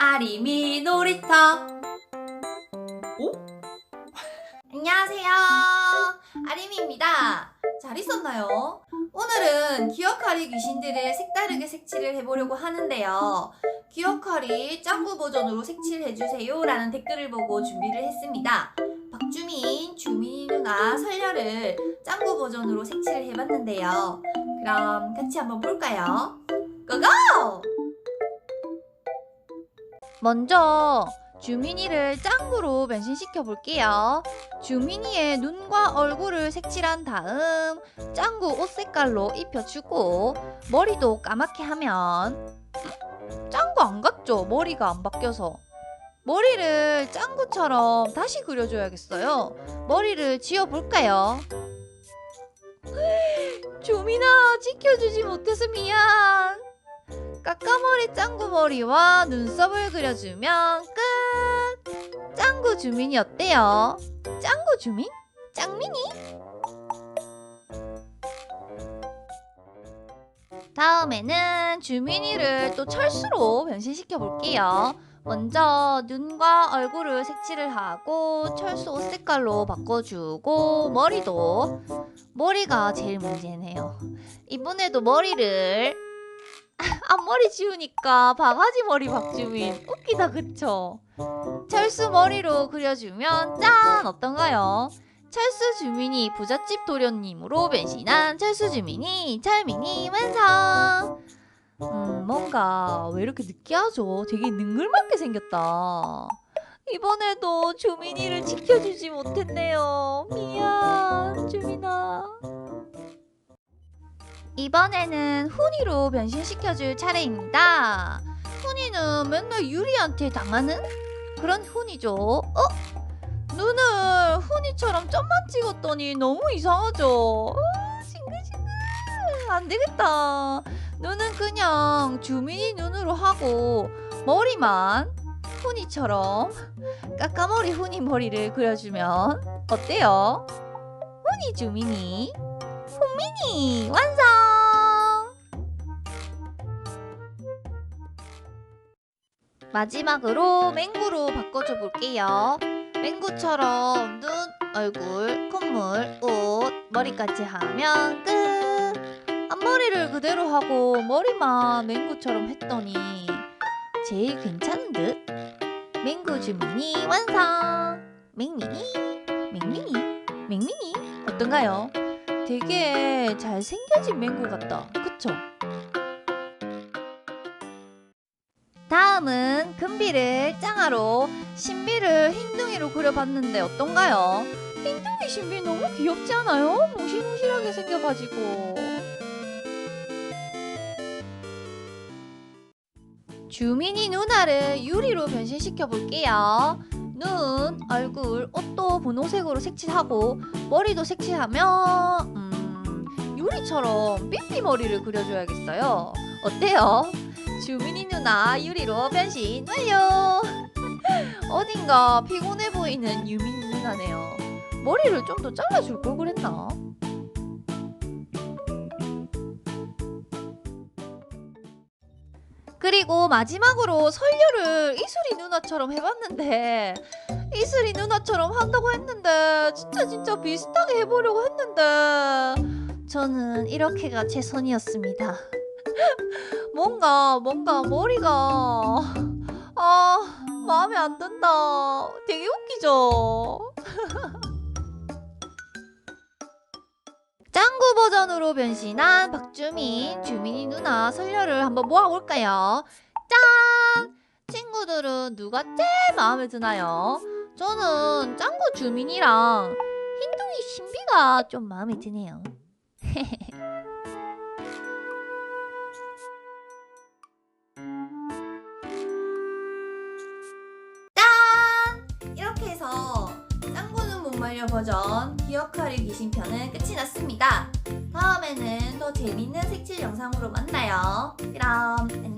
아리미 놀이터. 오? 안녕하세요. 아리미입니다. 잘 있었나요? 오늘은 기억하리 귀신들을 색다르게 색칠을 해보려고 하는데요. 기억하리 짱구 버전으로 색칠을 해주세요 라는 댓글을 보고 준비를 했습니다. 박주민, 주민이 누나, 설녀를 짱구 버전으로 색칠을 해봤는데요. 그럼 같이 한번 볼까요? 먼저 주민이를 짱구로 변신시켜 볼게요. 주민이의 눈과 얼굴을 색칠한 다음 짱구 옷 색깔로 입혀주고 머리도 까맣게 하면 짱구 안 같죠? 머리가 안 바뀌어서 머리를 짱구처럼 다시 그려줘야겠어요. 머리를 지워볼까요? 주민아 지켜주지 못해서 미안. 까까머리 짱구 머리와 눈썹을 그려주면 끝! 짱구 주민이 어때요? 짱구 주민? 짱민이? 다음에는 주민이를 또 철수로 변신시켜 볼게요. 먼저 눈과 얼굴을 색칠을 하고 철수 옷 색깔로 바꿔주고 머리도 머리가 제일 문제네요. 이번에도 머리를 앞머리 지우니까 바가지 머리 박주민 웃기다 그쵸? 철수 머리로 그려주면 짠 어떤가요? 철수 주민이 부잣집 도련님으로 변신한 철수 주민이 철민이 완성! 음 뭔가 왜 이렇게 느끼하죠? 되게 능글맞게 생겼다. 이번에도 주민이를 지켜주지 못했네요. 이번에는 훈이로 변신시켜줄 차례입니다. 훈이는 맨날 유리한테 당하는 그런 훈이죠. 어? 눈을 훈이처럼 점만 찍었더니 너무 이상하죠. 아, 싱글싱글 안 되겠다. 눈은 그냥 주민이 눈으로 하고 머리만 훈이처럼 까까머리 훈이 머리를 그려주면 어때요? 훈이 주민이 훈민이 완성! 마지막으로 맹구로 바꿔줘 볼게요. 맹구처럼 눈, 얼굴, 콧물, 옷, 머리까지 하면 끝! 앞머리를 그대로 하고 머리만 맹구처럼 했더니 제일 괜찮은 듯? 맹구 주민이 완성! 맹민이, 맹민이, 맹민이 어떤가요? 되게 잘생겨진 맹구 같다. 그쵸? 다음은 금비를 짱아로 신비를 흰둥이로 그려봤는데 어떤가요? 흰둥이 신비 너무 귀엽지 않아요? 무시무시하게 생겨가지고 주민이 누나를 유리로 변신시켜 볼게요 눈, 얼굴, 옷도 분홍색으로 색칠하고 머리도 색칠하면 음, 유리처럼 삐삐 머리를 그려줘야겠어요 어때요? 주민이 누나 유리로 변신 완료! 어딘가 피곤해 보이는 유민이 누나네요. 머리를 좀 더 잘라줄 걸 그랬나? 그리고 마지막으로 설녀를 이슬이 누나처럼 해봤는데 이슬이 누나처럼 한다고 했는데 진짜 진짜 비슷하게 해보려고 했는데 저는 이렇게가 최선이었습니다. 뭔가 뭔가 머리가 아 마음에 안 든다. 되게 웃기죠. 짱구 버전으로 변신한 박주민, 주민이 누나, 설녀를 한번 모아볼까요? 짠! 친구들은 누가 제일 마음에 드나요? 저는 짱구 주민이랑 흰둥이 신비가 좀 마음에 드네요. 말려 버전 기억하리 귀신편은 끝이 났습니다. 다음에는 더 재밌는 색칠 영상으로 만나요. 그럼 안녕!